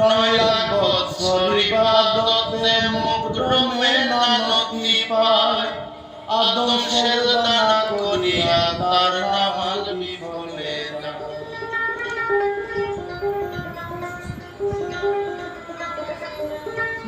নয় বৎসর ইবাদতে মুগ্রমে নানতি পায় আদম সেজদা করিয়া তার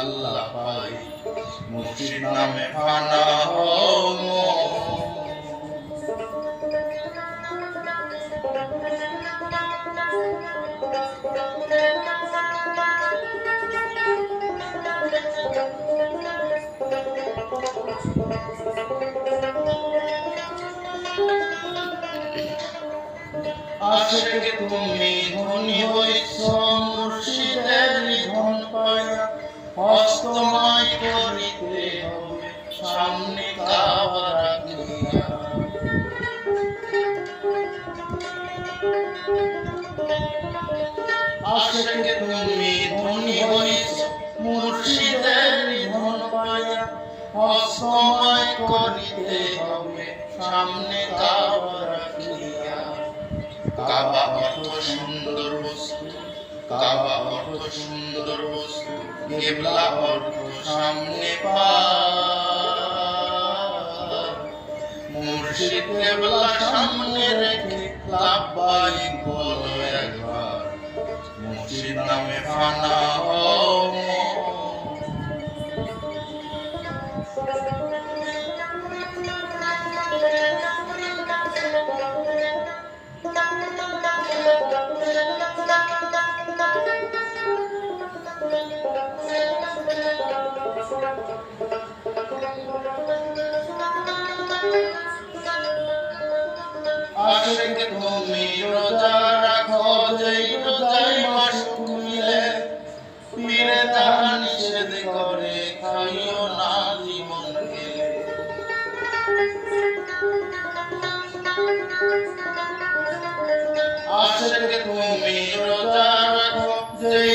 আল্লাহ পাই মুর্শিদ নামে ফানা। আশেক তুমি আশেক তুমি ধনী হইছ মুর্শিদের নিধন পায়া হস্তময় করিতে হবে, সামনে কাবা রাখিয়া। কাবা অর্থ সুন্দর বস্তু, কাবা অর্থ সুন্দর বস্তু, কেবলা অর্থ সামনে পা মুর্শিদ কেবলা সামনে রেখে, লাভবাই বলো একবার নামে ফানা। আশেক তুমি রোজা রাখো যেই আশেক তুমি রোজা রাখো যেই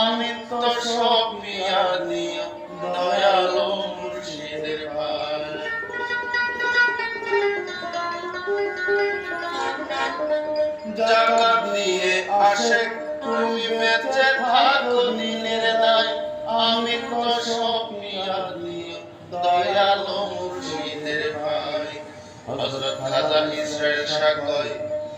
আমি তো দিয়ে আসে, তুমি বেঁচে থাকো দিনের দায়। আমি তো সব মুর্শিদের ভাই। হযরত খাজা ইসরাইল শাহ কয়